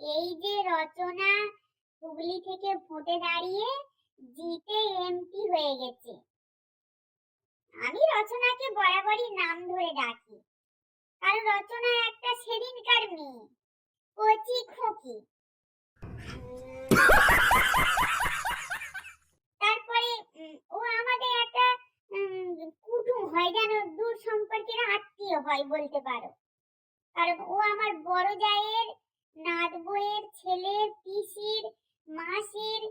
এই যে রচনা হুগলি থেকে ভোটে দাঁড়িয়ে জিতে এমপি হয়ে গেছে। আমি রচনাকে বরাবরই নাম ধরে ডাকি। কারণ রচনা একটা সেদিনকার মেয়ে, কচি খোকি। তারপরে ও আমাদের একটা কুটুম হয় যেন, দূর সম্পর্কের আত্মীয় হয় বলতে পারো। কারণ ও আমার বড় জায়ের বইয়ের ছেলের পিসির, মাসির,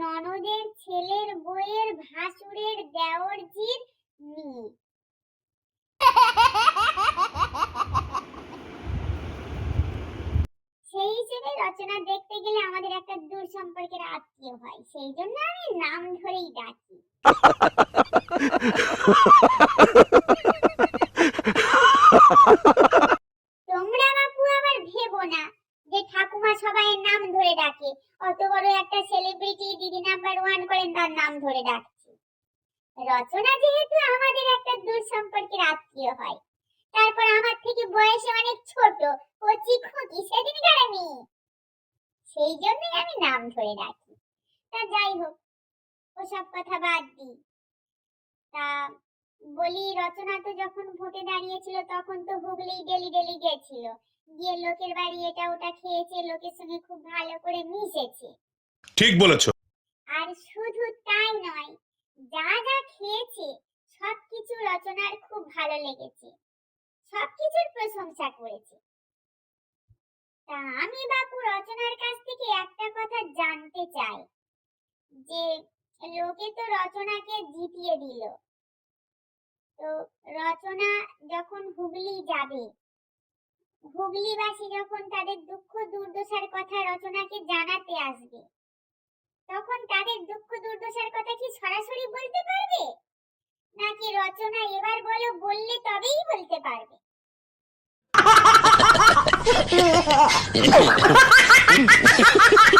ননদের ছেলের বইয়ের ভাসুরের দেওরজির মেয়ে সেই হিসেবে রচনা দেখতে গেলে আমাদের একটা দূর সম্পর্কের আত্মীয় হয়, সেই জন্য আমি নাম ধরেই ডাকি। তোমরা বাপু আবার ভেবো না যে ঠাকুমা সবাই নাম ধরে ডাকে। অত বড় একটা সেলিব্রিটি দিদি নাম্বার ওয়ান করেন তার নাম ধরে ডাকছি। রচনা যেহেতু আমাদের একটা দূর সম্পর্কের আত্মীয় হয়, তারপর আমার থেকে বয়সে অনেক ছোট, কচি খুঁকি সেদিন আমি? সেই জন্যই আমি নাম ধরে ডাকি। তা যাই হোক, ওসব কথা বাদ দিই। তা বলি রচনা তো যখন ভোটে দাঁড়িয়েছিল তখন তো হুগলি ডেলি ডেলি গেছিল। গিয়ে লোকের বাড়ি এটা ওটা খেয়েছে লোকের সঙ্গে খুব ভালো করে মিশেছে। ঠিক বলেছ। আর শুধু তাই নয় যা যা খেয়েছে সবকিছু রচনার খুব ভালো লেগেছে। সবকিছুর প্রশংসা করেছে। তা আমি বাপু রচনার কাছ থেকে একটা কথা জানতে চাই যে লোকে তো রচনাকে জিতিয়ে দিল। তো রচনা যখন হুগলি যাবে, হুগলিবাসী যখন তাদের দুঃখ দুর্দশার কথা রচনাকে জানাতে আসবে, তখন তাদের দুঃখ দুর্দশার কথা কি সরাসরি বলতে পারবে? নাকি রচনা এবার বলো, বললে তবেই বলতে পারবে?